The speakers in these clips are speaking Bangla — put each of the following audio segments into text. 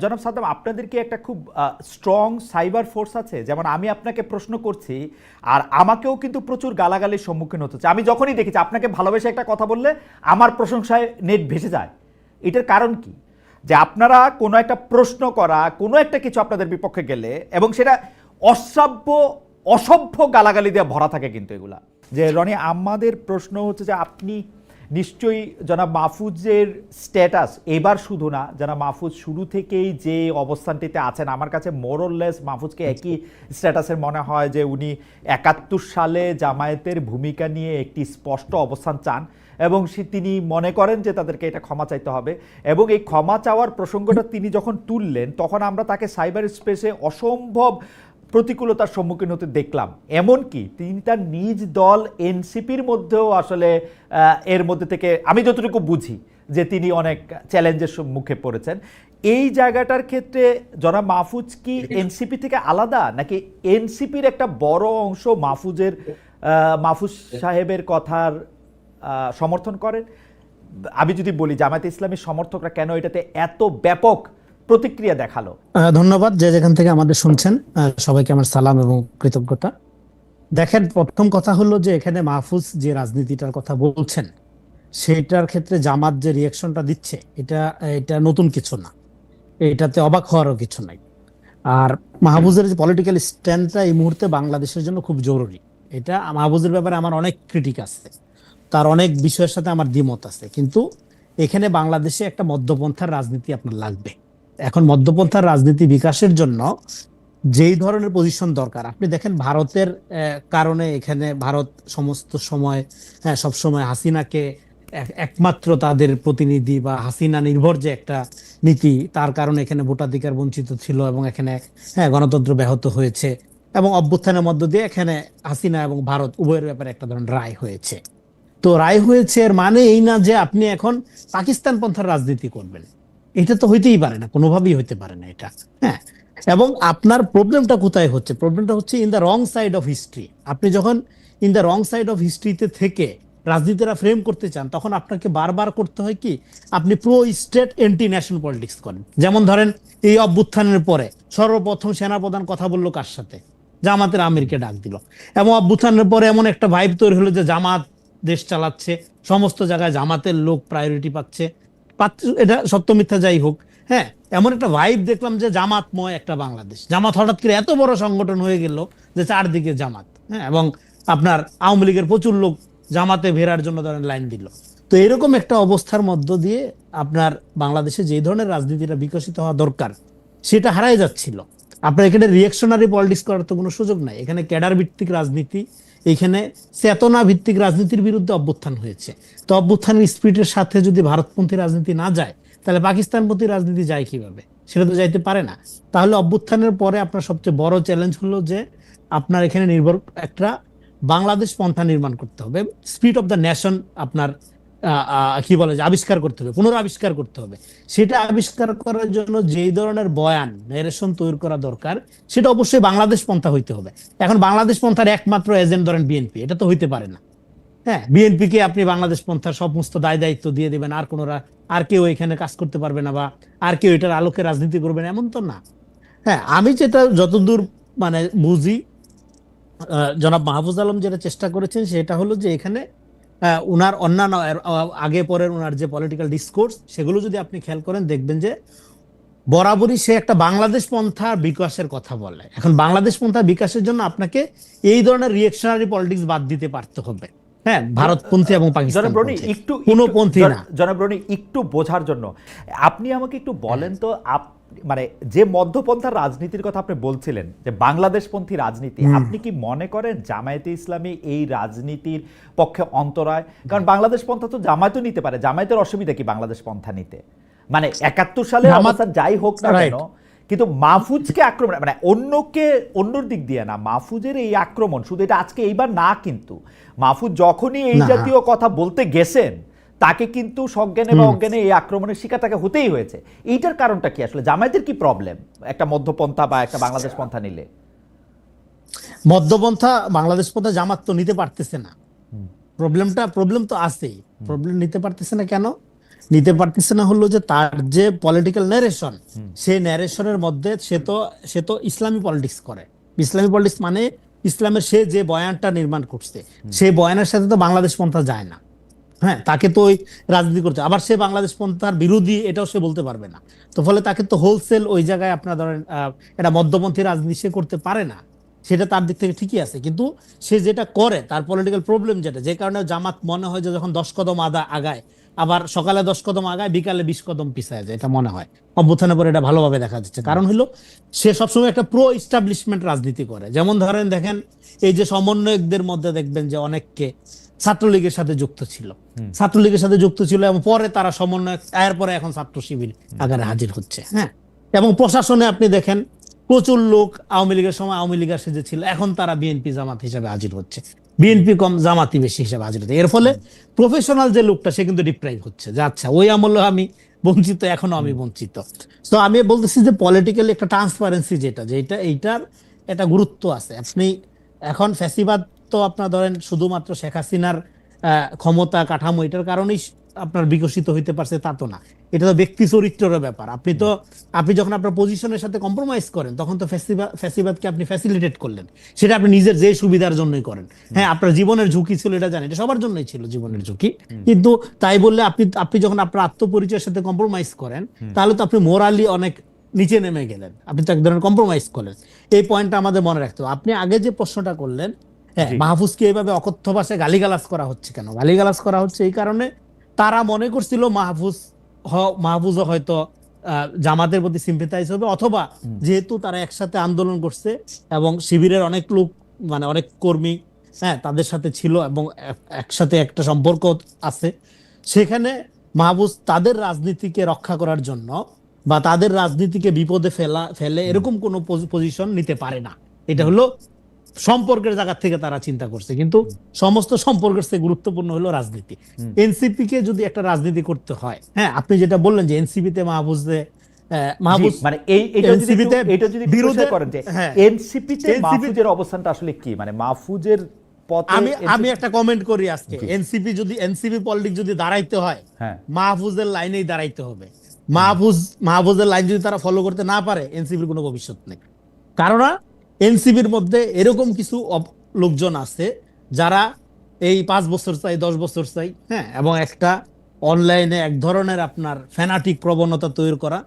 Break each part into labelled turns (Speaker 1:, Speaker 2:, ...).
Speaker 1: জনাব সাদ্দাম আপনাদের কি একটা খুব স্ট্রং সাইবার ফোর্স আছে? যেমন আমি আপনাকে প্রশ্ন করছি, আর আমাকেও কিন্তু প্রচুর গালাগালির সম্মুখীন হতে হচ্ছে। আমি যখনই দেখেছি, আপনাকে ভালোবেসে একটা কথা বললে আমার প্রশংসায় নেট ভেসে যায়। এটার কারণ কি? যে আপনারা কোনো একটা প্রশ্ন করা, কোনো একটা কিছু আপনাদের বিপক্ষে গেলে, এবং সেটা অশ্রাব্য অসভ্য গালাগালি দিয়ে ভরা থাকে কিন্তু এগুলা। যে রনি, আমাদের প্রশ্ন হচ্ছে যে আপনি নিশ্চয়ই জনাব মাহফুজের স্ট্যাটাস এবার শুধু না জনাব মাহফুজ শুরু থেকেই যে অবস্থানটিতে আছেন আমার কাছে মোরললেস মাহফুজকে একই স্ট্যাটাসের মনে হয় যে উনি একাত্তর সালে জামায়াতের ভূমিকা নিয়ে একটি স্পষ্ট অবস্থান চান এবং সে তিনি মনে করেন যে তাদেরকে এটা ক্ষমা চাইতে হবে এবং এই ক্ষমা চাওয়ার প্রসঙ্গটা তিনি যখন তুললেন তখন আমরা তাকে সাইবার স্পেসে অসম্ভব প্রতিকূলতার সম্মুখীন হতে দেখলাম। এমনকি তিনি তার নিজ দল এনসিপির মধ্যেও আসলে এর মধ্যে থেকে আমি যতটুকু বুঝি যে তিনি অনেক চ্যালেঞ্জের মুখে পড়েছেন। এই জায়গাটার ক্ষেত্রে জনাব মাহফুজ কি এনসিপি থেকে আলাদা নাকি এনসিপির একটা বড় অংশ মাহফুজের মাহফুজ সাহেবের কথার সমর্থন করেন? আমি যদি বলি জামায়াতে ইসলামী সমর্থকরা কেন এটাতে এত ব্যাপক প্রতিক্রিয়া দেখাল।
Speaker 2: ধন্যবাদ যে যেখান থেকে আমাদের শুনছেন। সবাইকে আমার সালাম এবং কৃতজ্ঞতা। দেখেন, প্রথম কথা হলো যে এখানে মাহফুজ যে রাজনীতিটার কথা বলছেন সেটার ক্ষেত্রে জামাত যে রিয়াকশনটা দিচ্ছে, এটা এটা নতুন কিছু না। এটাতে অবাক হওয়ারও কিছু নাই। আর মাহফুজের যে পলিটিক্যাল স্ট্যান্ডটা এই মুহূর্তে বাংলাদেশের জন্য খুব জরুরি। এটা মাহফুজের ব্যাপারে আমার অনেক ক্রিটিক আছে। তার অনেক বিষয়ের সাথে আমার দ্বিমত আছে। কিন্তু এখানে বাংলাদেশে একটা মধ্যপন্থার রাজনীতি আপনার লাগবে। এখন মধ্যপন্থার রাজনীতি বিকাশের জন্য যেই ধরনের পজিশন দরকার। আপনি দেখেন ভারতের কারণে এখানে ভারত সমস্ত সময় হ্যাঁ সব সময় হাসিনাকে এক- একমাত্র তাদের প্রতিনিধি বা হাসিনা নির্ভর যে একটা নীতি, তার কারণে এখানে ভোটাধিকার বঞ্চিত ছিল এবং এখানে হ্যাঁ গণতন্ত্র ব্যাহত হয়েছে এবং অভ্যুত্থানের মধ্য দিয়ে এখানে হাসিনা এবং ভারত উভয়ের ব্যাপারে একটা ধরনের রায় হয়েছে। তো রায় হয়েছে এর মানে এই না যে আপনি এখন পাকিস্তান পন্থার রাজনীতি করবেন। এটা তো হইতেই পারে না, কোনোভাবেই হইতে পারে না এটা। হ্যাঁ এবং আপনার প্রবলেমটা কোথায় হচ্ছে? প্রবলেমটা হচ্ছে in the wrong side of history আপনি যখন in the wrong side of হিস্ট্রিতে থেকে রাজনীতিরা ফ্রেম করতে চান, তখন আপনাকে বারবার করতে হয় কি, আপনি pro state anti national politics করেন। যেমন ধরেন, এই অভ্যুত্থানের পরে সর্বপ্রথম সেনাপ্রধান কথা বলল কার সাথে? জামাতের আমিরকে ডাক দিল। এবং অভ্যুত্থানের পরে এমন একটা ভাইব তৈরি হলো যে জামাত দেশ চালাচ্ছে, সমস্ত জায়গায় জামাতের লোক প্রায়োরিটি পাচ্ছে পাচ্ছে- এটা সত্য মিথ্যা যাই হোক হ্যাঁ এমন একটা ভাইব দেখলাম যে জামাতময় একটা বাংলাদেশ। জামাত হঠাৎ করে এত বড় সংগঠন হয়ে গেল যে চারদিকে জামাত হ্যাঁ এবং আপনার আওয়ামী লীগের প্রচুর লোক জামাতে ভেরার জন্য ধরেন লাইন দিল। তো এরকম একটা অবস্থার মধ্য দিয়ে আপনার বাংলাদেশে যে ধরনের রাজনীতিটা বিকশিত হওয়া দরকার, সেটা হারাই যাচ্ছিল। আপনার এখানে রিয়েকশনারি পলিটিক্স করার তো কোনো সুযোগ নাই। এখানে ক্যাডার ভিত্তিক রাজনীতি এখানে চেতনা ভিত্তিক রাজনীতির বিরুদ্ধে অভ্যুত্থান হয়েছে। তো অভ্যুত্থানের স্পিডের সাথে যদি ভারতপন্থী রাজনীতি না যায়, তাহলে পাকিস্তানপন্থী রাজনীতি যায় কীভাবে? সেটা তো যাইতে পারে না। তাহলে অভ্যুত্থানের পরে আপনার সবচেয়ে বড় চ্যালেঞ্জ হলো যে আপনার এখানে নির্ভর একটা বাংলাদেশ পন্থা নির্মাণ করতে হবে। স্পিড অফ দ্য নেশন আপনার কি বলে যে আবিষ্কার করতে হবে, পুনরাবিষ্কার করতে হবে। সেটা আবিষ্কার করার জন্য যেই ধরনের বয়ান নেরেশন তৈরি করা দরকার, সেটা অবশ্যই বাংলাদেশ পন্থা হইতে হবে। এখন বাংলাদেশ পন্থার একমাত্র এজেন্ট ধরেন বিএনপি এটা তো হইতে পারে না। হ্যাঁ বিএনপি কে আপনি বাংলাদেশ পন্থার সমস্ত দায় দায়িত্ব দিয়ে দেবেন, আর কোনো রা- আর কেউ এখানে কাজ করতে পারবে না বা আর কেউ এটার আলোকে রাজনীতি করবে না, এমন তো না। হ্যাঁ আমি যেটা যতদূর মানে বুঝি জনাব মাহফুজ আলম যেটা চেষ্টা করেছেন সেটা হলো যে এখানে উনার অন্যান্য আগে পরের উনার যে পলিটিক্যাল ডিসকোর্স সেগুলো যদি আপনি খেয়াল করেন দেখবেন যে বরাবরই সে একটা বাংলাদেশ পন্থা বিকাশের কথা বলে। এখন বাংলাদেশ পন্থা বিকাশের জন্য আপনাকে এই ধরনের রিয়েকশনারি পলিটিক্স বাদ দিতে পারতে হবে। হ্যাঁ ভারতপন্থী এবং পাকিস্তান
Speaker 1: একটু
Speaker 2: কোনো পন্থী না।
Speaker 1: জনাব রনি একটু বোঝার জন্য। আপনি আমাকে একটু বলেন তো আপ- মানে যে মধ্যপন্থার রাজনীতির কথা আপনি বলছিলেন যে বাংলাদেশপন্থী রাজনীতি আপনি কি মনে করেন জামায়াতে ইসলামী এই রাজনীতির পক্ষে অন্তরায়? কারণ বাংলাদেশ পন্থা তো জামায়াতও নিতে পারে জামায়াতের অসুবিধা কি বাংলাদেশ পন্থা নিতে? মানে একাত্তর সালে অবস্থা যাই হোক না কেন কিন্তু মাহফুজকে আক্রমণ মানে অন্যকে অন্যর দিক দিয়ে না মাহফুজের এই আক্রমণ শুধু এটা আজকে এইবার না কিন্তু মাহফুজ যখনই এই জাতীয় কথা বলতে গেছেন তাকে কিন্তু সজ্ঞানে বা অজ্ঞানে এই আক্রমণের শিকার তাকে হতেই হয়েছে। এইটার কারণটা কি আসলে? জামায়াতের কি প্রবলেম একটা মধ্যপন্থা বা একটা বাংলাদেশ পন্থা নিলে?
Speaker 2: মধ্যপন্থা বাংলাদেশ পন্থা জামাত তো নিতে পারতেছে না। প্রবলেমটা প্রবলেম তো আছেই। প্রবলেম নিতে পারতেছে না কেন? নিতে পারতেছে না হলো যে তার যে পলিটিক্যাল ন্যারেশন সেই ন্যারেশনের মধ্যে সে তো সে তো ইসলামী পলিটিক্স করে। ইসলামী পলিটিক্স মানে ইসলামের সে যে বয়ানটা নির্মাণ করছে সেই বয়ানের সাথে তো বাংলাদেশ পন্থা যায় না। হ্যাঁ তাকে তো ওই রাজনীতি করতে আবার সে বাংলাদেশ পন্থার বিরোধী, এটাও সে বলতে পারবে না। তো ফলে তাকে তো হোলসেল ওই জায়গায় আপনার ধরেন এটা মধ্যপন্থী রাজনীতি সে করতে পারে না। সেটা তার দিক থেকে ঠিকই আছে। কিন্তু সে যেটা করে, তার পলিটিক্যাল প্রবলেম যেটা, যে কারণে জামাত মনে হয় যে যখন দশ কদম আদা আগায়, আবার সকালে দশ কদম আগায়, বিকালে বিশ কদম পিছায় যায়, এটা মনে হয়। অভ্যুত্থানের পরে এটা ভালোভাবে দেখা যাচ্ছে। কারণ হলো, সে সবসময় একটা প্রো ইস্টাবলিশমেন্ট রাজনীতি করে। যেমন ধরেন, দেখেন, এই যে সমন্বয়কদের মধ্যে দেখবেন যে অনেককে ছাত্রলীগের সাথে যুক্ত ছিল। ছাত্রলীগের সাথে যুক্ত ছিল এবং পরে তারা সমন্বয়ক এর পরে এখন ছাত্র শিবির আকারে হাজির হচ্ছে হ্যাঁ। এবং প্রশাসনে আপনি দেখেন প্রচুর লোক আওয়ামী লীগের সময় আওয়ামী লীগের সেজে ছিল এখন তারা বিএনপি জামাত হিসেবে হাজির হচ্ছে। বিএনপি কম জামাতি বেশি হিসেবে হাজির হচ্ছে। এর ফলে প্রফেশনাল যে লোকটা সে কিন্তু ডিপ্রাইভ হচ্ছে যে আচ্ছা ওই আমলে আমি বঞ্চিত এখনও আমি বঞ্চিত। তো আমি বলতেছি যে পলিটিক্যালি একটা ট্রান্সপারেন্সি যেটা যেটা এইটার একটা গুরুত্ব আছে। আপনি এখন ফ্যাসিবাদ তো আপনার ধরেন শুধুমাত্র শেখ হাসিনার ক্ষমতা কাঠামো এটার কারণেই আপনার বিকশিত হইতে পারছে তা তো না। এটা তো ব্যক্তি চরিত্রের ব্যাপার। আপনি তো আপনি যখন আপনার পজিশনের সাথে কম্প্রোমাইজ করেন তখন তো ফ্যাসিবাদকে আপনি ফ্যাসিলিটেট করলেন। সেটা আপনি নিজের যে সুবিধার জন্যই করেন। হ্যাঁ আপনার জীবনের ঝুঁকি ছিল এটা জানেন এটা সবার জন্যই ছিল জীবনের ঝুঁকি। কিন্তু তাই বললে আপনি আপনি যখন আপনার আত্মপরিচয়ের সাথে কম্প্রোমাইজ করেন তাহলে তো আপনি মোরালি অনেক নিচে নেমে গেলেন। আপনি তো এক ধরনের কম্প্রোমাইজ করলেন। এই পয়েন্টটা আমাদের মনে রাখতে হবে। আপনি আগে যে প্রশ্নটা করলেন হ্যাঁ মাহফুজকে এইভাবে অকথ্য ভাষায় গালিগালাজ করা হচ্ছে কেন? গালিগালাজ করা হচ্ছে এই কারণে তারা মনে করছিল মাহফুজ মাহফুজও হয়তো জামাতের প্রতি সিম্পেথাইজ হবে অথবা যেহেতু তারা একসাথে আন্দোলন করছে এবং শিবিরের অনেক লোক মানে অনেক কর্মী হ্যাঁ তাদের সাথে ছিল এবং একসাথে একটা সম্পর্ক আছে সেখানে মাহফুজ তাদের রাজনীতিকে রক্ষা করার জন্য বা তাদের রাজনীতিকে বিপদে ফেলা ফেলে এরকম কোনো পজিশন নিতে পারে না। এটা হলো সম্পর্কের জায়গা থেকে তারা চিন্তা করছে। কিন্তু সমস্ত সম্পর্কের চেয়ে গুরুত্বপূর্ণ হলো রাজনীতি। এনসিপি কে যদি একটা রাজনীতি করতে হয় হ্যাঁ আপনি যেটা বললেন যে এনসিপি তে মাহফুজে আহ, মাহফুজ
Speaker 1: জি, মানে এই এটা যদি
Speaker 2: তে
Speaker 1: এটা যদি
Speaker 2: বিরোধে-
Speaker 1: বিরোধে করেন যে
Speaker 2: হ্যাঁ।
Speaker 1: এনসিপি তে মাহফুজের অবস্থানটা আসলে কি? মানে মাহফুজের
Speaker 2: আমি আমি একটা কমেন্ট করি আজকে। এনসিপি যদি এনসিপি পলিটিক্স যদি দাঁড়াইতে হয়
Speaker 1: হ্যাঁ।
Speaker 2: মাহফুজের লাইনেই দাঁড়াইতে হবে। মাহফুজ মাহফুজের লাইন যদি তারা ফলো করতে না পারে এনসিপির কোনো ভবিষ্যৎ নেই। কারণ এনসিপির মধ্যে এরকম কিছু লোকজন আছে যারা এই পাঁচ বছর চাই দশ বছর চাই হ্যাঁ এবং একটা অনলাইনে এক ধরনের আপনার ফ্যানাটিক প্রবণতা তৈরি করা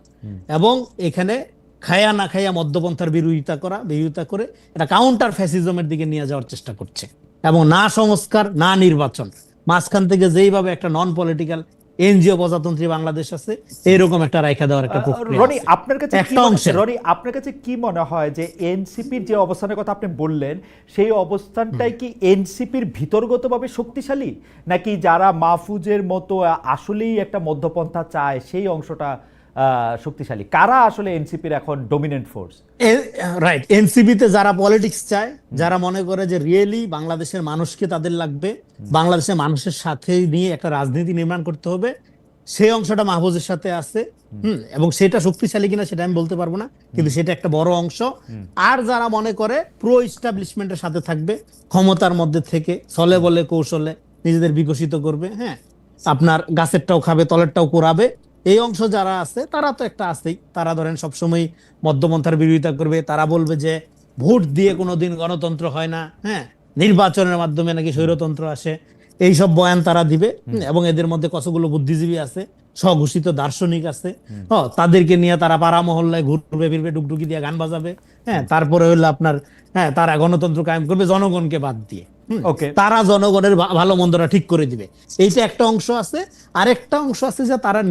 Speaker 2: এবং এখানে খায়া না খায়া মধ্যপন্থার বিরোধিতা করা বিরোধিতা করে এটা কাউন্টার ফ্যাসিজমের দিকে নিয়ে যাওয়ার চেষ্টা করছে। এবং না সংস্কার না নির্বাচন। মাঝখান থেকে যেইভাবে একটা নন পলিটিক্যাল এনজিও প্রজাতন্ত্রী বাংলাদেশ আছে এরকম একটা রাইখা দেওয়ার একটা
Speaker 1: রনি আপনার কাছে মনে- রনি আপনার কাছে কি মনে হয় যে এনসিপির যে অবস্থানের কথা আপনি বললেন সেই অবস্থানটাই কি এনসিপির ভিতরগতভাবে শক্তিশালী? নাকি যারা মাহফুজের মতো আসলেই একটা মধ্যপন্থা চায় সেই অংশটা শক্তিশালী। কারা আসলে এনসিপির এখন ডমিনেন্ট ফোর্স
Speaker 2: রাইট এনসিপিতে যারা পলিটিক্স চায় যারা মনে করে যে রিয়েলি বাংলাদেশের মানুষকে তাদের লাগবে বাংলাদেশের মানুষের সাথে নিয়ে একটা রাজনীতি নির্মাণ করতে হবে সেই অংশটা মাহফুজের সাথে আছে হুম। এবং সেটা শক্তিশালী কিনা সেটা আমি বলতে পারব না কিন্তু সেটা একটা বড় অংশ। আর যারা মনে করে প্রো ইস্টাবলিশমেন্টের সাথে থাকবে ক্ষমতার মধ্যে থেকে ছলে বলে কৌশলে নিজেদের বিকশিত করবে হ্যাঁ আপনার গাছেরটাও খাবে তলেরটাও কোরাবে এই অংশ যারা আছে তারা তো একটা আছেই। তারা ধরেন সবসময় মধ্যমন্থার বিরোধিতা করবে। তারা বলবে যে ভোট দিয়ে কোনো দিন গণতন্ত্র হয় না হ্যাঁ? নির্বাচনের মাধ্যমে নাকি স্বৈরতন্ত্র আসে। এইসব বয়ান তারা দিবে এবং এদের মধ্যে কতগুলো বুদ্ধিজীবী আছে স্বঘোষিত দার্শনিক আছে। হ, তাদেরকে নিয়ে তারা পাড়া মহল্লায় ঘুরবে ফিরবে ডুকডুকি দিয়ে গান বাজাবে। হ্যাঁ তারপরে হইল আপনার হ্যাঁ তারা গণতন্ত্র কায়েম করবে জনগণকে বাদ দিয়ে।
Speaker 1: ওকে।
Speaker 2: তারা জনগণের ভালো মন্দটা ঠিক করে দিবে। এইটা একটা অংশ আছে। আরেকটা অংশ আছে যে তারা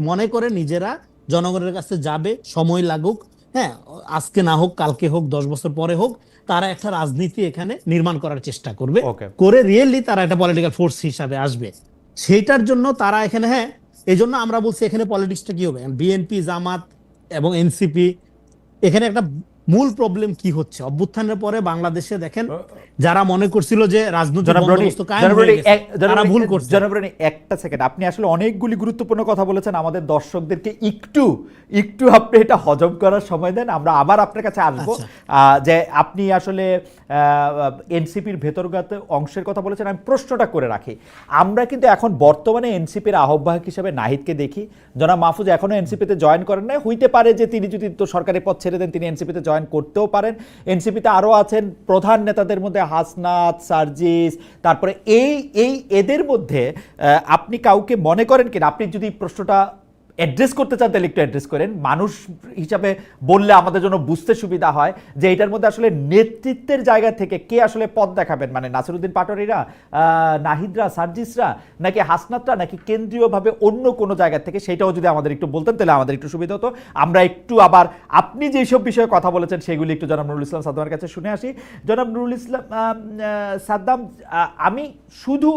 Speaker 2: মনে করে নিজেরা জনগণের কাছে যাবে সময় লাগুক। হ্যাঁ আজকে না হোক কালকে হোক দশ বছর পরে হোক তারা একটা রাজনীতি এখানে নির্মাণ করার চেষ্টা করবে. করে রিয়েলি তারা একটা পলিটিক্যাল ফোর্স হিসাবে আসবে। সেইটার জন্য তারা এখানে হ্যাঁ এই জন্য আমরা বলছি এখানে পলিটিক্সটা কি হবে? বিএনপি জামাত এবং এনসিপি এখানে একটা মূল প্রবলেম কি হচ্ছে? অভ্যুত্থানের পরে বাংলাদেশে দেখেন যারা মনে করছিল যে
Speaker 1: একটা সেকেন্ড আপনি আসলে অনেকগুলি গুরুত্বপূর্ণ কথা বলেছেন আমাদের দর্শকদেরকে একটু একটু আপনি এটা হজম করার সময় দেন আমরা আবার আপনার কাছে আসব।
Speaker 2: আচ্ছা।
Speaker 1: যে আপনি আসলে এনসিপির ভেতরগত অংশের কথা বলেছেন আমি প্রশ্নটা করে রাখি। আমরা কিন্তু এখন বর্তমানে এনসিপির আহ্বায়ক হিসেবে নাহিদকে দেখি। জনাব মাহফুজ এখনও এনসিপিতে জয়েন করেন নাই। হইতে পারে যে তিনি যদি তো সরকারি পদ ছেড়ে দেন তিনি এনসিপিতে জয়েন করতেও পারেন। এনসিপিতে আরও আছেন প্রধান নেতাদের মধ্যে হাসনাত, সার্জিস, তারপরে এই এই এদের মধ্যে আপনি কাউকে মনে করেন কিনা? আপনি যদি প্রশ্নটা অ্যাড্রেস করতে চান, তাহলে একটু অ্যাড্রেস করেন। মানুষ হিসাবে বললে আমাদের জন্য বুঝতে সুবিধা হয় যে এটার মধ্যে আসলে নেতৃত্বের জায়গা থেকে কে আসলে পথ দেখাবেন? মানে নাসিরুদ্দিন পাটোয়ারিরা নাহিদরা, সার্জিসরা, নাকি হাসনাতরা, নাকি কেন্দ্রীয়ভাবে অন্য কোনো জায়গা থেকে? সেটাও যদি আমাদের একটু বলতেন, তাহলে আমাদের একটু সুবিধা হতো। আমরা একটু আবার আপনি যেসব বিষয়ে কথা বলেছেন, সেগুলি একটু জনাব নুরুল ইসলাম সাদ্দামের কাছে শুনে আসি। জনাব নুরুল ইসলাম সাদ্দাম আমি শুধু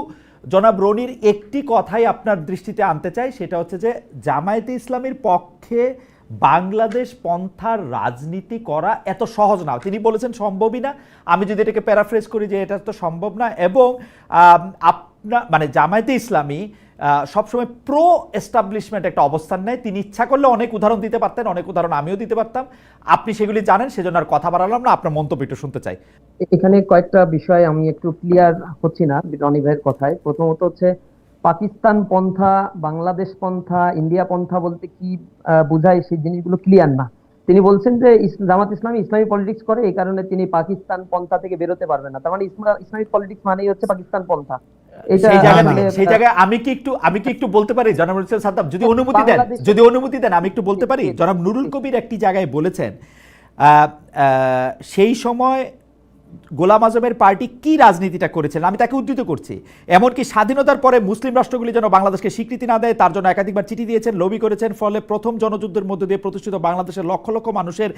Speaker 1: জনাব রনির একটি কথাই আপনার দৃষ্টিতে আনতে চাই, সেটা হচ্ছে যে জামায়াতে ইসলামীর পক্ষে বাংলাদেশ পন্থার রাজনীতি করা এত সহজ না। তিনি বলেছেন সম্ভবই না। আমি যদি এটাকে প্যারাফ্রেজ করি যে এটা তো সম্ভব না। এবং আপনা মানে জামায়াতে ইসলামী সবসময় প্রো এস্টাবলিশমেন্ট একটা অবস্থান নেয়। তিনি ইচ্ছা করলে অনেক উদাহরণ দিতে পারতেন, অনেক উদাহরণ আমিও দিতে পারতাম। আপনি সেগুলি জানেন, সেজন্য আর কথা বাড়ালাম না, আপনার মন্তব্য একটু শুনতে চাই।
Speaker 3: এখানে কয়েকটা বিষয় আমি একটু ক্লিয়ার হচ্ছি না, রনি ভাইয়ের কথায়। প্রথমত হচ্ছে, পাকিস্তান পন্থা, বাংলাদেশ পন্থা, ইন্ডিয়া পন্থা বলতে কি বোঝায় সেই জিনিসগুলো ক্লিয়ার না। তিনি বলছেন যে জামাত ইসলামী ইসলামী পলিটিক্স করে, এই কারণে তিনি পাকিস্তান পন্থা থেকে বেরোতে পারবেন না। তার মানে ইসলামিক পলিটিক্স মানেই হচ্ছে পাকিস্তান পন্থা।
Speaker 1: সেই জায়গায় আমি কি একটু আমি কি একটু বলতে পারি জনাব রুসেল সাদ্দাম যদি অনুমতি দেন যদি অনুমতি দেন আমি একটু বলতে পারি? জনাব নুরুল কবির একটি জায়গায় বলেছেন আহ, আহ, সেই সময় গোলাম আজমের পার্টি কি রাজনীতিটা করেছেন আমি তাকে উদ্ধৃত করছি। এমনকি স্বাধীনতার পরে মুসলিম রাষ্ট্রগুলি যেন বাংলাদেশকে স্বীকৃতি না দেয়, তার জন্য একাধিকবার চিঠি দিয়েছেন, লবি করেছেন, ফলে প্রথম জনযুদ্ধের মধ্যে দিয়ে প্রতিষ্ঠিত বাংলাদেশের লক্ষ লক্ষ মানুষের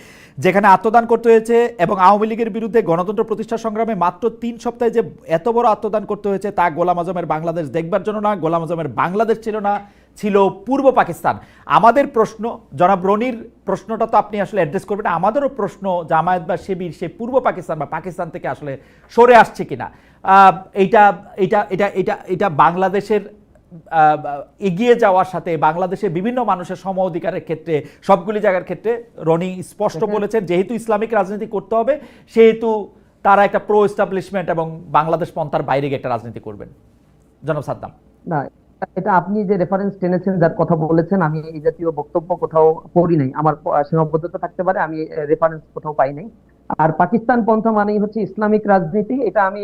Speaker 1: যেখানে আত্মদান করতে হয়েছে এবং আওয়ামী লীগের বিরুদ্ধে গণতন্ত্র প্রতিষ্ঠা সংগ্রামে মাত্র তিন সপ্তাহে যে এত বড় আত্মদান করতে হয়েছে, তা গোলাম আজমের বাংলাদেশ দেখবার জন্য না, গোলাম আজমের বাংলাদেশ ছিল না ছিল পূর্ব পাকিস্তান। আমাদের প্রশ্ন জনাব রনির প্রশ্নটা তো আপনি আসলে অ্যাড্রেস করবেন আমাদেরও প্রশ্ন জামায়াত বা শিবির সে পূর্ব পাকিস্তান বা পাকিস্তান থেকে আসলে সরে আসছে কিনা। এইটা এটা এটা এটা এটা বাংলাদেশের এগিয়ে যাওয়ার সাথে বাংলাদেশের বিভিন্ন মানুষের সম অধিকারের ক্ষেত্রে সবগুলি জায়গার ক্ষেত্রে রনি স্পষ্ট বলেছেন যেহেতু ইসলামিক রাজনীতি করতে হবে সেহেতু তারা একটা প্রো এস্টাবলিশমেন্ট এবং বাংলাদেশ পন্থার বাইরে গিয়ে একটা রাজনীতি করবেন। জনাব সাদ্দাম।
Speaker 3: না এটা আপনি যে রেফারেন্স টেনেছেন, যার কথা বলেছেন, আমি এই জাতীয় বক্তব্য কোথাও পড়ি নাই। আমার সীমাবদ্ধতা থাকতে পারে, আমি রেফারেন্স কোথাও পাই নাই। আর পাকিস্তান পন্থা মানেই হচ্ছে ইসলামিক রাজনীতি। এটা আমি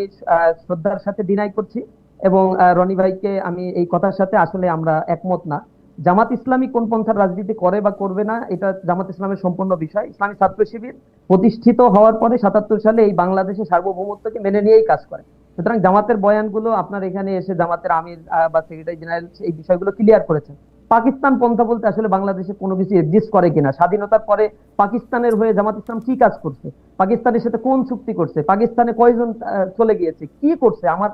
Speaker 3: শ্রদ্ধার সাথে ডিনাই করছি এবং রনি ভাইকে আমি এই কথার সাথে আসলে আমরা একমত না। জামাত ইসলামী কোন পন্থার রাজনীতি করে বা করবে না, এটা জামাত ইসলামের সম্পূর্ণ বিষয়। ইসলামী ছাত্র শিবির প্রতিষ্ঠিত হওয়ার পরে সাতাত্তর সালে এই বাংলাদেশের সার্বভৌমত্বকে মেনে নিয়েই কাজ করে। সুতরাং জামাতের বয়ানগুলো আপনার এখানে এসে জামাতের আমির বা সেক্রেটারি জেনারেল এই বিষয়গুলো ক্লিয়ার করেছেন। পাকিস্তান পন্থা বলতে আসলে বাংলাদেশে কোনো কিছু এক্সিস্ট করে কিনা। স্বাধীনতার পরে পাকিস্তানের হয়ে জামাত ইসলাম কি কাজ করছে? পাকিস্তানের সাথে কোন চুক্তি করছে? পাকিস্তানে কয়জন চলে গিয়েছে? কি করছে? আমার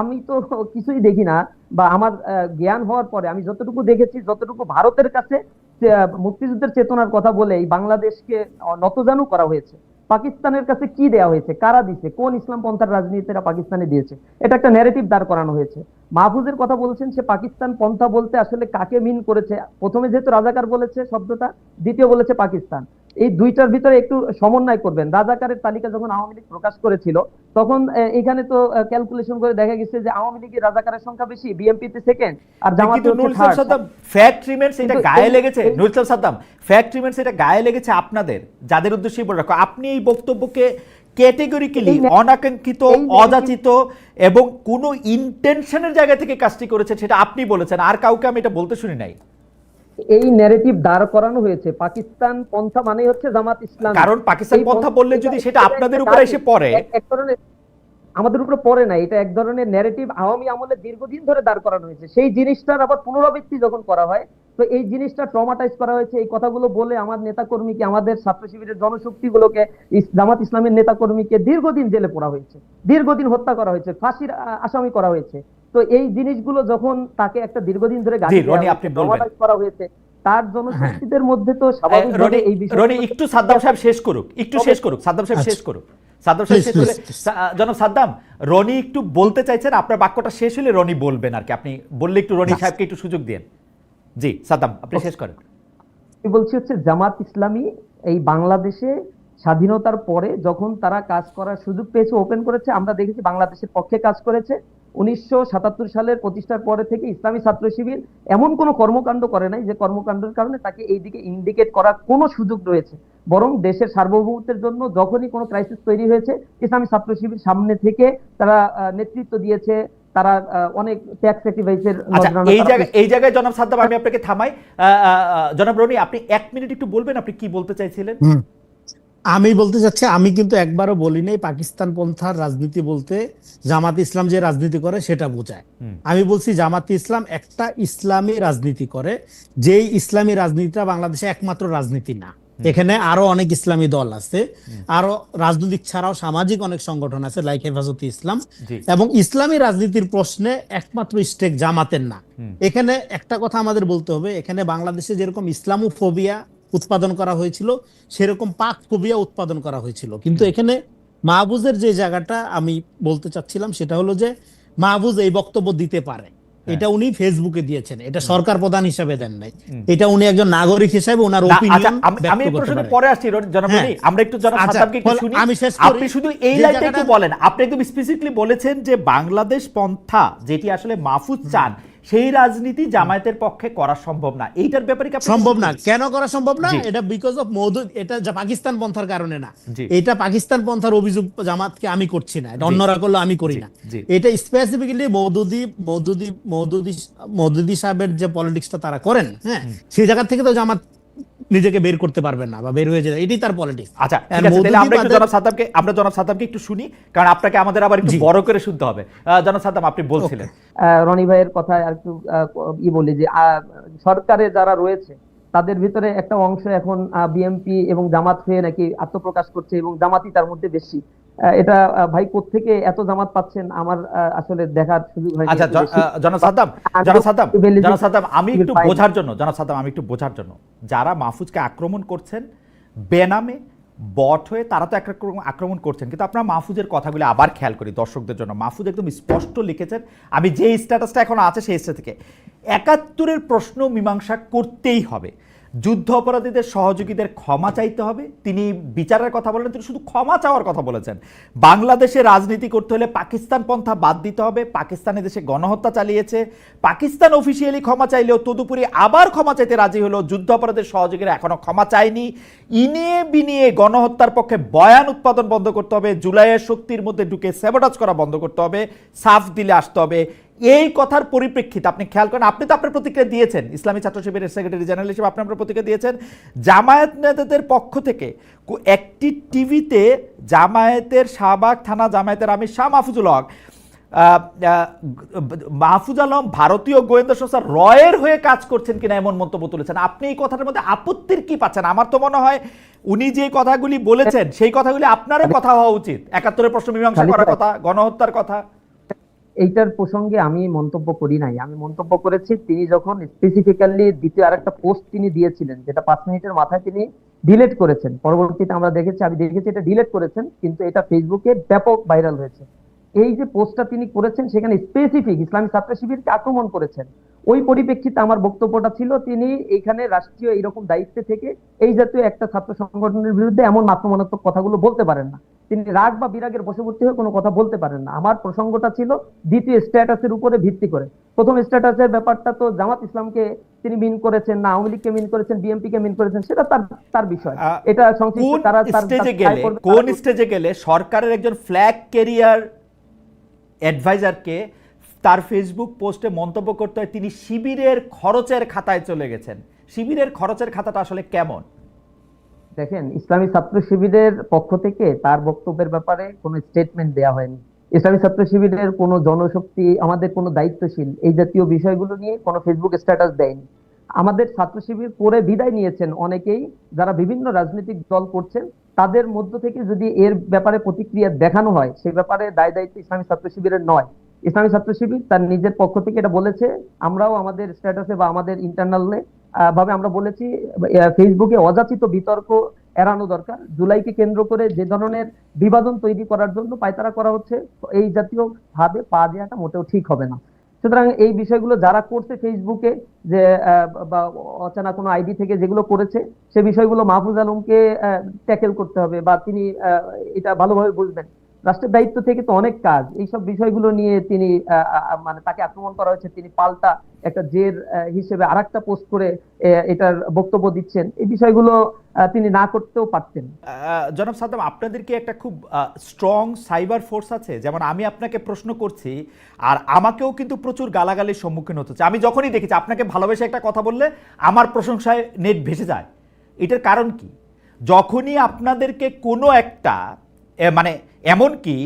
Speaker 3: আমি তো কিছুই দেখি না, বা আমার জ্ঞান হওয়ার পরে আমি যতটুকু দেখেছি, যতটুকু ভারতের কাছে মুক্তিযুদ্ধের চেতনার কথা বলে এই বাংলাদেশকে নতজানু করা হয়েছে। পাকিস্তানের কাছে কি দেয়া হয়েছে? কারা দিছে কোন ইসলাম পন্থার রাজনীতিরা পাকিস্তানে দিয়েছে? এটা একটা ন্যারেটিভ দাঁড় করানো হয়েছে। মাহফুজের কথা বলছেন, সে পাকিস্তান পন্থা বলতে আসলে কাকে মিন করেছে? প্রথমে যেহেতু রাজাকার বলেছে শব্দটা, দ্বিতীয় বলেছে পাকিস্তান। এই দুইটার ভিতরে একটু সমন্বয় করবেন। রাজাকারের তালিকা যখন আওয়ামী লীগ প্রকাশ করেছিল তখন এখানে তো ক্যালকুলেশন করে দেখা গেছে যে আওয়ামী লীগের রাজাকারের সংখ্যা বেশি বিএনপি তে সেকেন্ড আর জামাতে হচ্ছে।
Speaker 1: সাদ্দাম ফ্যাক্ট রিমেন্স এটা গায়ে লেগেছে। নুরুল সাদ্দাম ফ্যাক্ট রিমেন্স এটা গায়ে লেগেছে আপনাদের যাদের উদ্দেশ্যে বলে রাখো। আপনি এই বক্তব্যকে ক্যাটেগরিক্যালি অনাকাঙ্ক্ষিত অযাচিত এবং কোনো ইন্টেনশনের জায়গা থেকে কাজটি করেছে সেটা আপনি বলেছেন আর কাউকে আমি এটা বলতে শুনি নাই।
Speaker 3: এই ন্যারেটিভ দাঁড় করানো হয়েছে। পাকিস্তান পন্থা মানে হচ্ছে জামাত ইসলাম।
Speaker 1: কারণ পাকিস্তান পন্থা বললে যদি সেটা আপনাদের উপরে এসে পড়ে।
Speaker 3: এক ধরনের আমাদের উপরে পড়ে না। এটা এক ধরনের ন্যারেটিভ আওয়ামী আমলে দীর্ঘদিন ধরে দাঁড় করানো হয়েছে। সেই জিনিসটার আবার পুনরাবৃত্তি যখন করা হয় তো এই জিনিসটা ট্রমাটাইজ করা হয়েছে। এই কথাগুলো বলে আমার নেতাকর্মীকে আমাদের ছাত্র শিবিরের জনশক্তিগুলোকে জামাত ইসলামের নেতাকর্মীকে দীর্ঘদিন জেলে পড়া হয়েছে। দীর্ঘদিন হত্যা করা হয়েছে ফাঁসির আসামি করা হয়েছে। তো এই জিনিসগুলো যখন তাকে একটা দীর্ঘদিন ধরে গালি
Speaker 1: রনি, আপনি বলবেন।
Speaker 3: করা হয়েছে তার জনশক্তিদের মধ্যে তো স্বাভাবিকভাবে এই বিষয়ে
Speaker 1: রনি একটু সাদ্দাম সাহেব শেষ করুক একটু শেষ করুক সাদ্দাম সাহেব শেষ করুক সাদ্দাম সাহেব জনাব সাদ্দাম রনি একটু বলতে চাইছেন আপনার বাক্যটা শেষ হলে রনি বলবেন আর কি আপনি বললে একটু রনি সাহেবকে একটু সুযোগ দিন জি সাদ্দাম আপনি শেষ করেন।
Speaker 3: বলছি হচ্ছে জামাত ইসলামী এই বাংলাদেশে স্বাধীনতার পরে যখন তারা কাজ করার সুযোগ পেয়েছে ওপেন করেছে আমরা দেখেছি বাংলাদেশের পক্ষে কাজ করেছে। উনিশশো সাতাত্তর সালের প্রতিষ্ঠার পরে থেকে ইসলামী ছাত্র শিবির এমন কোনো কর্মকাণ্ড করে নাই যে কর্মকাণ্ডের কারণে তাকে এই দিকে ইন্ডিকেট করার কোনো সুযোগ রয়েছে। বরং দেশের সার্বভৌমত্বের জন্য যখনই কোনো ক্রাইসিস তৈরি হয়েছে ইসলামী ছাত্র শিবির সামনে থেকে তারা আহ, নেতৃত্ব দিয়েছে তারা আহ, অনেক ট্যাক্স স্যাক্রিফাইসের
Speaker 1: আচ্ছা এই জায়গায় এই জায়গায় জনাব সাদ্দাম আমি আপনাকে থামাই। জনাব রনি আপনি এক মিনিট একটু বলবেন আপনি কি বলতে চাইছিলেন?
Speaker 2: হুম। আমি বলতে চাচ্ছি আমি কিন্তু একবারও বলি নাই পাকিস্তান পন্থার রাজনীতি বলতে জামাত ইসলাম যে রাজনীতি করে সেটা বোঝায়। আমি বলছি জামাত ইসলাম একটা ইসলামী রাজনীতি করে যেই ইসলামী রাজনীতিটা বাংলাদেশে একমাত্র রাজনীতি না। এখানে আরও অনেক ইসলামী দল আছে আরও রাজনৈতিক ছাড়াও সামাজিক অনেক সংগঠন আছে লাইক হেফাজতে ইসলাম। এবং ইসলামী রাজনীতির প্রশ্নে একমাত্র স্টেক জামাতের না। এখানে একটা কথা আমাদের বলতে হবে এখানে বাংলাদেশে যেরকম ইসলামোফোবিয়া উৎপাদন করা হয়েছিল সেরকম পাক ফোবিয়া উৎপাদন করা হয়েছিল। কিন্তু এখানে মাহবুজের যে জায়গাটা আমি বলতে চাচ্ছিলাম সেটা হলো যে মাহবুজ এই বক্তব্য দিতে পারে। এটা উনি ফেসবুকে দিয়েছেন। এটা সরকার প্রধান হিসাবে দেন নাই। এটা উনি একজন নাগরিক হিসাবে ওনার
Speaker 1: না, আচ্ছা,
Speaker 2: ওপিনিয়ন
Speaker 1: আমি- এই প্রসঙ্গে
Speaker 2: পারে।
Speaker 1: আসছি রনি- জনাব
Speaker 2: হ্যাঁ।
Speaker 1: আমরা একটু জনাব
Speaker 2: আচ্ছা,
Speaker 1: সাদ্দামকে একটু শুনি।
Speaker 2: আমি শেষ করি।
Speaker 1: আপনি শুধু এই লাইনটা একটু বলেন। আপনি একদম স্পেসিফিকলি বলেছেন যে বাংলাদেশ পন্থা যেটি আসলে মাহফুজ চান সেই রাজনীতি জামায়াতের পক্ষে করা সম্ভব না। এইটার ব্যাপারে কি
Speaker 2: সম্ভব না। কেন করা সম্ভব না? এটা বিকজ অফ মৌদুদ এটা পাকিস্তান পন্থার কারণে না। এটা পাকিস্তান পন্থার অভিযোগ জামাতকে আমি করছি না। এটা অন্যরা করলে আমি করি না। এটা স্পেসিফিক্যালি মৌদুদি মৌদুদি মৌদুদি মৌদুদি সাহেবের যে পলিটিক্সটা তারা করেন হ্যাঁ সেই জায়গা থেকে তো জামাত নিজেকে বের করতে পারবেন না বা বের হয়ে যায় এটাই তার পলিটিক্স
Speaker 1: আচ্ছা ঠিক
Speaker 2: And
Speaker 1: আছে তাহলে আমরা একটু জনাব সাতাবকে আমরা জনাব সাতাবকে একটু শুনি কারণ আপনাকে আমাদের আবার একটু বড় করে শুনতে হবে। আহ, জনাব সাতাব আপনি বলছিলেন।
Speaker 3: আহ, রনি ভাইয়ের কথা আর একটু আহ, ই বলি যে আহ, সরকারে যারা রয়েছে তাদের ভিতরে একটা অংশ এখন বিএমপি এবং জামাত হয়ে নাকি আত্মপ্রকাশ করছে এবং জামাতি তার মধ্যে বেশি। এটা ভাই থেকে এত জামাত পাচ্ছেন? আমার আসলে দেখার সুযোগ হয়নি।
Speaker 1: আচ্ছা। জনাব সাদ্দাম
Speaker 3: আমি
Speaker 1: জনাব সাদ্দাম জনাব সাদ্দাম আমি একটু বোঝার জন্য জনাব সাদ্দাম আমি একটু বোঝার জন্য। যারা মাহফুজকে আক্রমণ করছেন বেনামে বট হয়ে তারা তো এক এক আক্রমণ করছেন। কিন্তু আপনারা মাহফুজের কথাগুলো আবার খেয়াল করি দর্শকদের জন্য। মাহফুজ একদম স্পষ্ট লিখেছেন আমি যে স্ট্যাটাসটা এখন আছে সেই স্ট্যাটাস থেকে। একাত্তরের প্রশ্ন মীমাংসা করতেই হবে। যুদ্ধ অপরাধীদের সহযোগীদের ক্ষমা চাইতে হবে। তিনি বিচারের কথা বলেন, তিনি শুধু ক্ষমা চাওয়ার কথা বলেছেন। বাংলাদেশে রাজনীতি করতে হলে পাকিস্তান পন্থা বাদ দিতে হবে। পাকিস্তানে দেশে গণহত্যা চালিয়েছে। পাকিস্তান অফিসিয়ালি ক্ষমা চাইলেও তদুপরি আবার ক্ষমা চাইতে রাজি হলো। যুদ্ধ অপরাধের সহযোগীরা এখনও ক্ষমা চায়নি। ইনিয়ে বিনিয়ে গণহত্যার পক্ষে বয়ান উৎপাদন বন্ধ করতে হবে। জুলাইয়ের শক্তির মধ্যে ঢুকে সেবোটাজ করা বন্ধ করতে হবে। সাফ দিলে আসতে হবে। এই কথার পরিপ্রেক্ষিতে আপনি খেয়াল করেন আপনি তো আপনার প্রতিক্রিয়া দিয়েছেন। ইসলামী ছাত্র শিবিরের সেক্রেটারি জেনারেল হিসেবে আপনি আপনার প্রতিক্রিয়া দিয়েছেন। জামায়াত নেতাদের পক্ষ থেকে একটি টিভিতে জামায়াতের শাহবাগ থানা জামায়াতের আমির শাহ মাহফুজুল হক মাহফুজ আলম ভারতীয় গোয়েন্দা সংস্থা রয়ের হয়ে কাজ করছেন কিনা এমন মন্তব্য তুলেছেন। আপনি এই কথাটার মধ্যে আপত্তির কি পাচ্ছেন? আমার তো মনে হয় উনি যে কথাগুলি বলেছেন সেই কথাগুলি আপনারও কথা হওয়া উচিত। একাত্তরের প্রশ্ন মীমাংসা করার কথা গণহত্যার কথা।
Speaker 3: এইটার প্রসঙ্গে আমি মন্তব্য করি নাই। আমি মন্তব্য করেছি, তিনি যখন স্পেসিফিক্যালি দ্বিতীয় আরেকটা পোস্ট তিনি দিয়েছিলেন, যেটা পাঁচ মিনিটের মাথায় তিনি ডিলিট করেছেন। পরবর্তীতে আমরা দেখেছি, আমি দেখেছি এটা ডিলিট করেছেন, কিন্তু এটা ফেসবুকে ব্যাপক ভাইরাল হয়েছে। এই যে পোস্টটা তিনি করেছেন, সেখানে স্পেসিফিক ইসলামী ছাত্র শিবিরকে আক্রমণ করেছেন। ওই পরিপ্রেক্ষিতে আমার বক্তব্যটা ছিল, তিনি এখানে রাষ্ট্রীয় এরকম দায়িত্বে থেকে এই জাতীয় একটা ছাত্র সংগঠনের বিরুদ্ধে এমন আক্রমণাত্মক কথাগুলো বলতে পারেন না। তিনি রাগ বা বিরাগের বশবর্তী হয়ে কোনো কথা বলতে পারেন না। আমার প্রসঙ্গটা ছিল দ্বিতীয় স্ট্যাটাসের উপরে ভিত্তি করে। প্রথম স্ট্যাটাসের ব্যাপারটা তো জামাত ইসলামকে তিনি মিন করেছেন না আওয়ামী লীগকে মিন করেছেন বিএনপি কে মিন করেছেন সেটা তার তার বিষয়। এটা সংশ্লিষ্ট তার-
Speaker 1: স্টেজে গেলে কোন স্টেজে গেলে সরকারের একজন ফ্ল্যাগ ক্যারিয়ার অ্যাডভাইজারকে তার ফেসবুক পোস্টে মন্তব্য করতে হয় তিনি শিবিরের খরচের খাতায় চলে গেছেন। শিবিরের খরচের খাতাটা আসলে কেমন?
Speaker 3: দেখেন, ইসলামী ছাত্র শিবিরের পক্ষ থেকে তার বক্তব্যের ব্যাপারে কোনো স্টেটমেন্ট দেওয়া হয়নি। ইসলামী ছাত্র শিবিরের কোনো জনশক্তি, আমাদের কোনো দায়িত্বশীল এই জাতীয় বিষয়গুলো নিয়ে কোনো ফেসবুক স্ট্যাটাস দেয়নি। আমাদের ছাত্র শিবির করে বিদায় নিয়েছেন অনেকেই যারা বিভিন্ন রাজনৈতিক দল করছেন। তাদের মধ্য থেকে যদি এর ব্যাপারে প্রতিক্রিয়া দেখানো হয়, সে ব্যাপারে দায় দায়িত্ব ইসলামী ছাত্র শিবিরের নয়। ইসলামী ছাত্র শিবির তার নিজের পক্ষ থেকে এটা বলেছে। আমরাও আমাদের স্ট্যাটাসে বা আমাদের ইন্টারনালে ভাবে আমরা বলেছি ফেসবুকে অযাচিত বিতর্ক এড়ানো দরকার। জুলাইকে কেন্দ্র করে যে ধরনের বিভাজন তৈরি করার জন্য পায়তারা করা হচ্ছে, এই জাতীয় ভাবে পা দেওয়াটা মোটেও ঠিক হবে না। সুতরাং এই বিষয়গুলো যারা করছে ফেসবুকে যে বা অচেনা কোনো আইডি থেকে যেগুলো করেছে, সে বিষয়গুলো মাহফুজ আলমকে ট্যাকেল করতে হবে বা তিনি এটা ভালোভাবে বুঝবেন। রাষ্ট্রের দায়িত্ব থেকে তো অনেক কাজ। এইসব বিষয়গুলো নিয়ে তিনি মানে তাকে আক্রমণ করা হয়েছে। তিনি পাল্টা একটা জের হিসেবে আরেকটা পোস্ট করে এটার বক্তব্য দিচ্ছেন। এই বিষয়গুলো তিনি না করতেও পারতেন।
Speaker 1: জনাব সাদ্দাম আপনাদের কি একটা খুব স্ট্রং সাইবার ফোর্স আছে। যেমন আমি আপনাকে প্রশ্ন করছি, আর আমাকেও কিন্তু প্রচুর গালাগালির সম্মুখীন হতে হচ্ছে। আমি যখনই দেখেছি, আপনাকে ভালোবেসে একটা কথা বললে আমার প্রশংসায় নেট ভেসে যায়। এটার কারণ কি? যখনই আপনাদেরকে কোনো একটা মানে এমন কি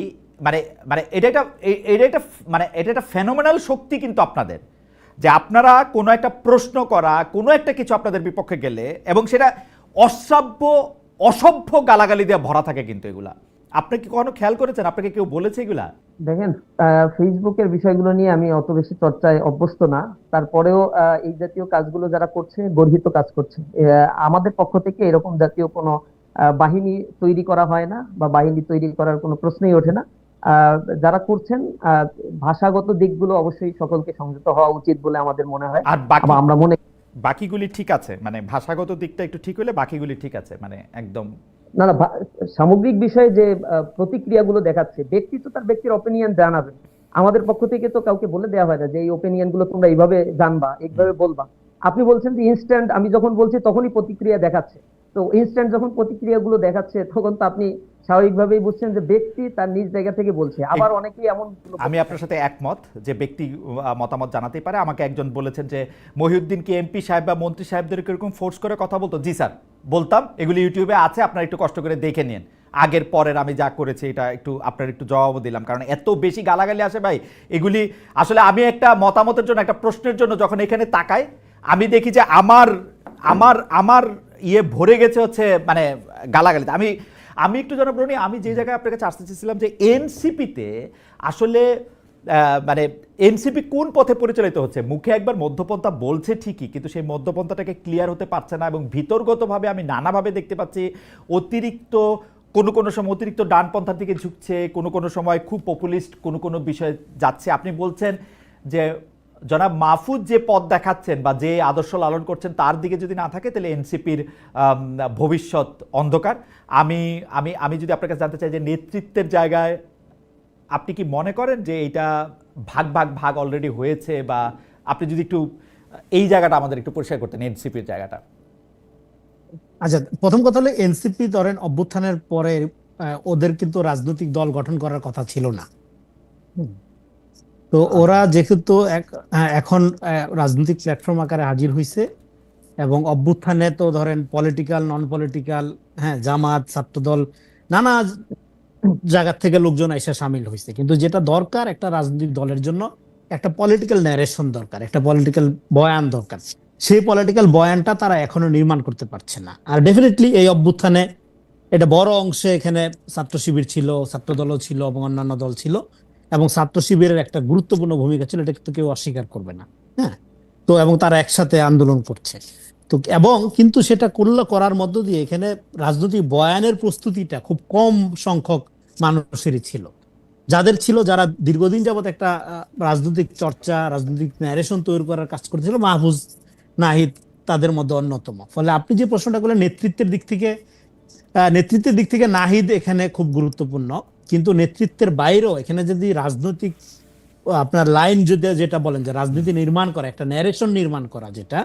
Speaker 1: মানে মানে এটা একটা এটা একটা মানে এটা একটা ফেনোমেনাল শক্তি কিন্তু আপনাদের। যে আপনারা কোনো একটা প্রশ্ন করা, কোনো একটা কিছু আপনাদের বিপক্ষে গেলে এবং সেটা অশ্রাব্য, অসভ্য গালাগালি দিয়ে ভরা থাকে কিন্তু এগুলা। আপনি কি কখনো খেয়াল করেছেন? আপনাকে কেউ বলেছে এগুলা?
Speaker 3: দেখেন ফেসবুকের বিষয়গুলো নিয়ে আমি অত বেশি চর্চায় অভ্যস্ত না। তারপরেও এই জাতীয় কাজগুলো যারা করছে, গর্হিত কাজ করছে। আমাদের পক্ষ থেকে এরকম জাতীয় কোনো বাহিনী তৈরি করা হয় না বা বাহিনী তৈরি করার কোনো প্রশ্নই ওঠে না। যারা করছেন ভাষাগত দিকগুলো অবশ্যই সকলকে সংযত হওয়া উচিত বলে আমাদের মনে হয়।
Speaker 1: আর
Speaker 3: আমরা মনে
Speaker 1: বাকিগুলি ঠিক আছে? মানে ভাষাগত দিকটা একটু ঠিক হলে বাকিগুলি ঠিক আছে মানে একদম
Speaker 3: না না সামগ্রিক বিষয়ে যে প্রতিক্রিয়াগুলো দেখাচ্ছে ব্যক্তি তো তার ব্যক্তির অপিনিয়ন জানাবে। আমাদের পক্ষ থেকে তো কাউকে বলে দেওয়া হয় না যে এই ওপিনিয়নগুলো তোমরা এইভাবে জানবা এইভাবে বলবা। আপনি বলছেন যে ইনস্ট্যান্ট আমি যখন বলছি তখনই প্রতিক্রিয়া দেখাচ্ছে। তো ইনস্ট্যান্ট যখন প্রতিক্রিয়াগুলো দেখাচ্ছে তখন তো আপনি স্বাভাবিকভাবেই বুঝছেন যে ব্যক্তি তার নিজ জায়গা থেকে বলছে। আবার অনেকেই এমন
Speaker 1: আমি আপনার সাথে একমত যে ব্যক্তি মতামত জানাতেই পারে। আমাকে একজন বলেছেন যে মহিউদ্দিন কি এমপি সাহেব বা মন্ত্রী সাহেবদের এরকম ফোর্স করে কথা বলতো? জি স্যার বলতাম। এগুলি ইউটিউবে আছে আপনারা একটু কষ্ট করে দেখে নিন। আগের পরের আমি যা করেছি এটা একটু আপনার একটু জবাবও দিলাম। কারণ এত বেশি গালাগালি আসে ভাই এগুলি আসলে আমি একটা মতামতের জন্য একটা প্রশ্নের জন্য যখন এখানে তাকাই আমি দেখি যে আমার আমার আমার ইয়ে ভরে গেছে হচ্ছে মানে গালাগালিতে। আমি আমি একটু জনাব রনি আমি যে জায়গায় আপনার কাছে আসতে চেয়েছিলাম যে এনসিপিতে আসলে মানে এনসিপি কোন পথে পরিচালিত হচ্ছে? মুখে একবার মধ্যপন্থা বলছে ঠিকই, কিন্তু সেই মধ্যপন্থাটাকে ক্লিয়ার হতে পারছে না এবং ভিতরগতভাবে আমি নানাভাবে দেখতে পাচ্ছি, অতিরিক্ত কোনো কোনো সময় অতিরিক্ত ডানপন্থার দিকে ঝুঁকছে, কোনো কোনো সময় খুব পপুলিস্ট কোনো কোনো বিষয়ে যাচ্ছে। আপনি বলছেন যে জনাব মাহফুজ যে পথ দেখাচ্ছেন বা যে আদর্শ লালন করছেন তার দিকে যদি না থাকে তাহলে এনসিপির ভবিষ্যৎ অন্ধকার। আমি আমি আমি যদি আপনার কাছে জানতে চাই যে নেতৃত্বের জায়গায় আপনি কি মনে করেন যে এটা ভাগ ভাগ ভাগ অলরেডি হয়েছে বা আপনি যদি একটু এই জায়গাটা আমাদের একটু পরিষ্কার করতেন এনসিপির জায়গাটা?
Speaker 2: আচ্ছা প্রথম কথা হলো এনসিপি ধরেন অভ্যুত্থানের পরে ওদের কিন্তু রাজনৈতিক দল গঠন করার কথা ছিল না। তো ওরা যেহেতু আহ, এখন রাজনৈতিক প্ল্যাটফর্ম আকারে হাজির হয়েছে এবং অভ্যুত্থানে তো ধরেন পলিটিক্যাল নন পলিটিক্যাল হ্যাঁ জামাত ছাত্রদল নানা জায়গার থেকে লোকজন এসে সামিল হয়েছে কিন্তু যেটা দরকার একটা রাজনৈতিক দলের জন্য একটা পলিটিক্যাল ন্যারেশন দরকার একটা পলিটিক্যাল বয়ান দরকার। সেই পলিটিক্যাল বয়ানটা তারা এখনও নির্মাণ করতে পারছে না। আর ডেফিনেটলি এই অভ্যুত্থানে এটা বড় অংশে এখানে ছাত্র শিবির ছিল ছাত্র দলও ছিল এবং অন্যান্য দল ছিল। এবং ছাত্র শিবিরের একটা গুরুত্বপূর্ণ ভূমিকা ছিল এটা কিন্তু কেউ অস্বীকার করবে না হ্যাঁ? তো এবং তারা একসাথে আন্দোলন করছে। তো এবং কিন্তু সেটা করলে, করার মধ্য দিয়ে এখানে রাজনৈতিক বয়ানের প্রস্তুতিটা খুব কম সংখ্যক মানুষেরই ছিল। যাদের ছিল, যারা দীর্ঘদিন যাবত একটা রাজনৈতিক চর্চা, রাজনৈতিক ন্যারেশন তৈরি করার কাজ করতেছিল মাহফুজ নাহিদ তাদের মধ্যে অন্যতম। ফলে আপনি যে প্রশ্নটা করলেন, নেতৃত্বের দিক থেকে নেতৃত্বের দিক থেকে নাহিদ এখানে খুব গুরুত্বপূর্ণ। কিন্তু নেতৃত্বের বাইরেও এখানে যদি রাজনৈতিক, আপনার লাইন যদি যেটা বলেন যে রাজনীতি নির্মাণ করা, একটা ন্যারেশন নির্মাণ করা যেটা,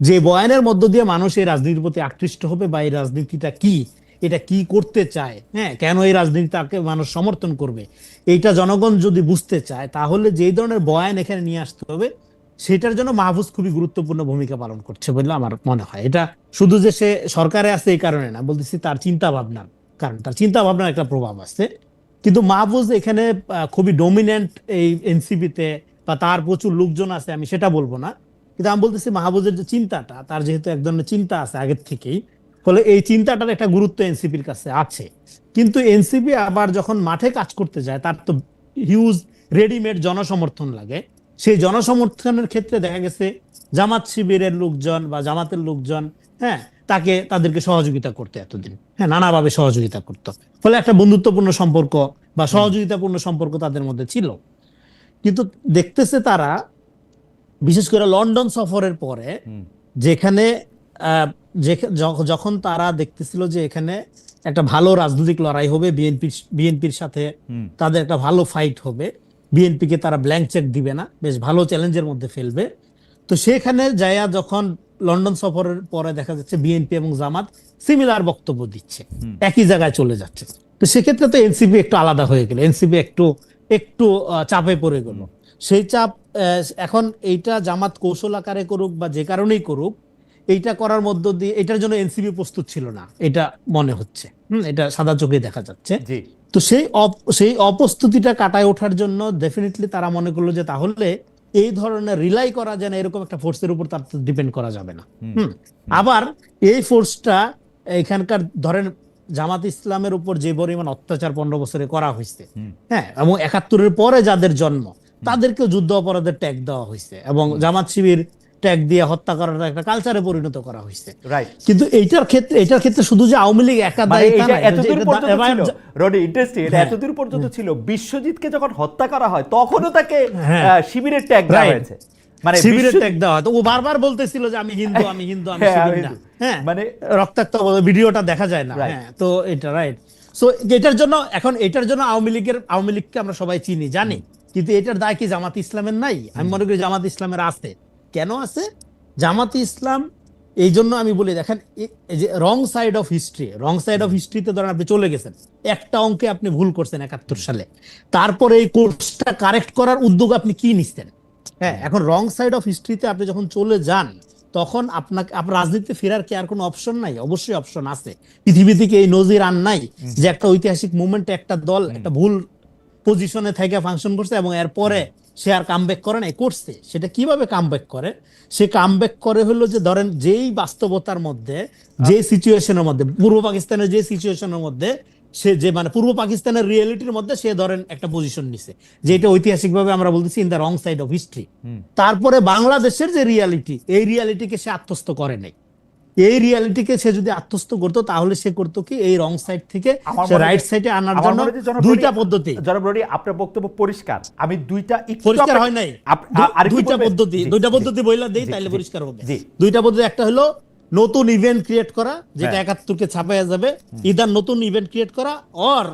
Speaker 2: যে বয়ানের মধ্য দিয়ে মানুষ এই রাজনীতির প্রতি আকৃষ্ট হবে বা এই রাজনীতিটা কি, এটা কি করতে চায় হ্যাঁ কেন এই রাজনীতিটাকে মানুষ সমর্থন করবে, এইটা জনগণ যদি বুঝতে চায়, তাহলে যেই ধরনের বয়ান এখানে নিয়ে আসতে হবে, সেটার জন্য মাহফুজ খুবই গুরুত্বপূর্ণ ভূমিকা পালন করছে বলে আমার মনে হয়। এটা শুধু যে সে সরকারে আছে এই কারণে না, বলতেছি তার চিন্তা ভাবনার কারণ, তার চিন্তা ভাবনার একটা প্রভাব আছে। কিন্তু মাহফুজ এখানে খুবই ডমিনেন্ট এই এনসিপিতে বা তার প্রচুর লোকজন আছে, আমি সেটা বলব না। কিন্তু আমি বলতেছি মাহবুজের যে চিন্তাটা, তার যেহেতু এক ধরনের চিন্তা আছে আগের থেকেই, ফলে এই চিন্তাটার একটা গুরুত্ব এনসিপির কাছে আছে। কিন্তু এনসিপি আবার যখন মাঠে কাজ করতে যায়, তার তো হিউজ রেডিমেড জনসমর্থন লাগে। সেই জনসমর্থনের ক্ষেত্রে দেখা গেছে, জামাত শিবিরের লোকজন বা জামাতের লোকজন হ্যাঁ তাকে তাদেরকে সহযোগিতা করতে এতদিন। হ্যাঁ নানাভাবে সহযোগিতা করতো। ফলে একটা বন্ধুত্বপূর্ণ সম্পর্ক বা সহযোগিতাপূর্ণ সম্পর্ক তাদের মধ্যে ছিল। কিন্তু দেখতেছে তারা বিশেষ করে লন্ডন সফরের পরে যেখানে যখন তারা দেখতেছিল যে এখানে একটা ভালো রাজনৈতিক লড়াই হবে বিএনপির বিএনপির সাথে তাদের একটা ভালো ফাইট হবে বিএনপিকে তারা ব্ল্যাঙ্ক চেক দিবে না বেশ ভালো চ্যালেঞ্জের মধ্যে ফেলবে। তো সেখানে যায়া যখন লন্ডন সফরের পরে দেখা যাচ্ছে বিএনপি এবং জামাত সিমিলার বক্তব্য দিচ্ছে। একই জায়গায় চলে যাচ্ছে। তো সেক্ষেত্রে তো এনসিপি একটু আলাদা হয়ে গেল। এনসিপি একটু একটু চাপে পড়ে গেল। সেই চাপ এখন এইটা জামাত কৌশল আকারে করুক বা যে কারণেই করুক এইটা করার মধ্য দিয়ে এটার জন্য এনসিপি প্রস্তুত ছিল না এটা মনে হচ্ছে। হুম এটা সাদা চোখে দেখা যাচ্ছে। তো সেই সেই অপ্রস্তুতিটা কাটায় ওঠার জন্য ডেফিনেটলি তারা মনে করল যে তাহলে এই ধরনের রিলাই করা যায় না এরকম একটা ফোর্সের উপর তার ডিপেন্ড করা যাবে না। আবার এই ফোর্সটা এখানকার ধরেন জামাত ইসলামের উপর যে পরিমাণ অত্যাচার পনেরো বছরে করা হয়েছে হ্যাঁ এবং একাত্তরের পরে যাদের জন্ম তাদেরকে যুদ্ধ অপরাধের ট্যাগ দেওয়া হয়েছে এবং জামাত শিবির ট্যাগ দিয়ে হত্যা করাটা একটা কালচারে পরিণত করা হয়েছে। কিন্তু এইটার ক্ষেত্রে এটার ক্ষেত্রে শুধু যে আওয়ামী লীগ একা
Speaker 1: মানে
Speaker 2: দায়ী
Speaker 1: এতদূর পর্যন্ত ইন্টারেস্টিং এটা
Speaker 2: হ্যাঁ।
Speaker 1: এতদূর পর্যন্ত ছিল? বিশ্বজিৎকে যখন হত্যা করা হয় তখনও তাকে
Speaker 2: হ্যাঁ।
Speaker 1: শিবিরের ট্যাগ দেওয়া হয়েছে। মানে
Speaker 2: শিবিরের ট্যাগ দেওয়া হয়। তো ও বারবার বলতেছিল যে আমি হিন্দু আমি হিন্দু আমি
Speaker 1: হ্যাঁ,
Speaker 2: শিবির না। হ্যাঁ।
Speaker 1: মানে
Speaker 2: রক্তাক্ত ভিডিওটা দেখা যায় না। হ্যাঁ তো এটা রাইট সো এটার জন্য এখন এটার জন্য আওয়ামী লীগের আওয়ামী লীগকে আমরা সবাই চিনি জানি। কিন্তু এটার দায় কি জামাত ইসলামের নাই? আমি মনে করি জামাত ইসলামের আছে। কেন আছে? জামাত ইসলাম এই জন্য আমি বলি দেখেন যে wrong side of history wrong side of হিস্ট্রিতে ধরেন আপনি চলে গেছেন একটা অঙ্কে আপনি ভুল করছেন একাত্তর সালে তারপরে এই কোর্সটা কারেক্ট করার উদ্যোগ আপনি কি নিচ্ছেন? হ্যাঁ এখন রং সাইড অফ হিস্ট্রিতে আপনি যখন চলে যান তখন আপনাকে আপনার রাজনীতিতে ফেরার কি আর কোনো অপশন নাই? অবশ্যই অপশন আছে। পৃথিবী থেকে এই নজির আন নাই যে একটা ঐতিহাসিক মুভমেন্টে একটা দল একটা ভুল পজিশনে থেকে ফাংশন করছে এবং এরপরে সে আর কামব্যাক করে নাই করছে। সেটা কীভাবে কামব্যাক করে? সে কামব্যাক করে হলো যে ধরেন যেই বাস্তবতার মধ্যে যে সিচুয়েশনের মধ্যে পূর্ব পাকিস্তানের যে সিচুয়েশনের মধ্যে সে যে মানে পূর্ব পাকিস্তানের রিয়েলিটির মধ্যে সে ধরেন একটা পজিশন নিছে যে এটা ঐতিহাসিকভাবে আমরা বলতেছি in the wrong side of history তারপরে বাংলাদেশের যে রিয়ালিটি এই রিয়ালিটিকে সে আত্মস্থ করে নাই। এই রিয়ালিটিকে সে যদি আত্মস্থ করতো তাহলে সে করতো কি? এই রং সাইড থেকে রাইট সাইডে আনার জন্য দুইটা পদ্ধতি।
Speaker 1: জনাব আপনার বক্তব্য পরিষ্কার। আমি দুইটা
Speaker 2: পরিষ্কার হয় নাই। দুইটা পদ্ধতি। দুইটা পদ্ধতি বইলা দেই
Speaker 1: জি,
Speaker 2: তাইলে পরিষ্কার হবে। দুইটা পদ্ধতি একটা হলো নতুন ইভেন্ট ক্রিয়েট করা যেটা
Speaker 1: হ্যাঁ।
Speaker 2: একাত্তরকে ছাপাইয়া যাবে। ইদার নতুন ইভেন্ট ক্রিয়েট করা অর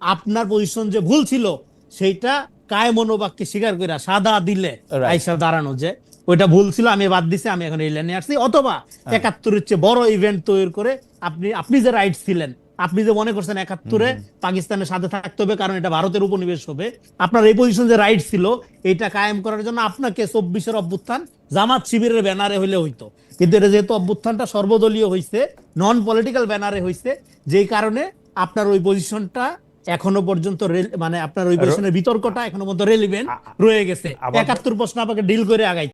Speaker 2: আপনার পজিশন যে ভুল ছিল সেইটা কায় মনোবাক্যে স্বীকার করে সাদা দিলে. আইসা দাঁড়ানো যে ওইটা ভুল ছিল আমি বাদ দিছি আমি এখন এই লাইনে আসছি। অথবা
Speaker 1: হ্যাঁ।
Speaker 2: একাত্তরের চেয়ে বড় ইভেন্ট তৈরি করে আপনি আপনি যে রাইট ছিলেন আপনি যে মনে করছেন একাত্তরে পাকিস্তানের সাথে থাকতে হবে কারণ এটা ভারতের উপনিবেশ হবে আপনার এই পজিশন যে রাইট ছিল এটা কায়েম করার জন্য আপনাকে চব্বিশের অভ্যুত্থান জামাত শিবিরের ব্যানারে হইলে হইতো। কিন্তু এটা যেহেতু অভ্যুত্থানটা সর্বদলীয় হয়েছে নন পলিটিক্যাল ব্যানারে হয়েছে যেই কারণে আপনার ওই পজিশনটা এখনও পর্যন্ত মানে আপনার ওই পজিশনের বিতর্কটা এখনও পর্যন্ত রেলিভেন্ট রয়ে গেছে। একাত্তর প্রশ্ন আপনাকে ডিল করে আগাই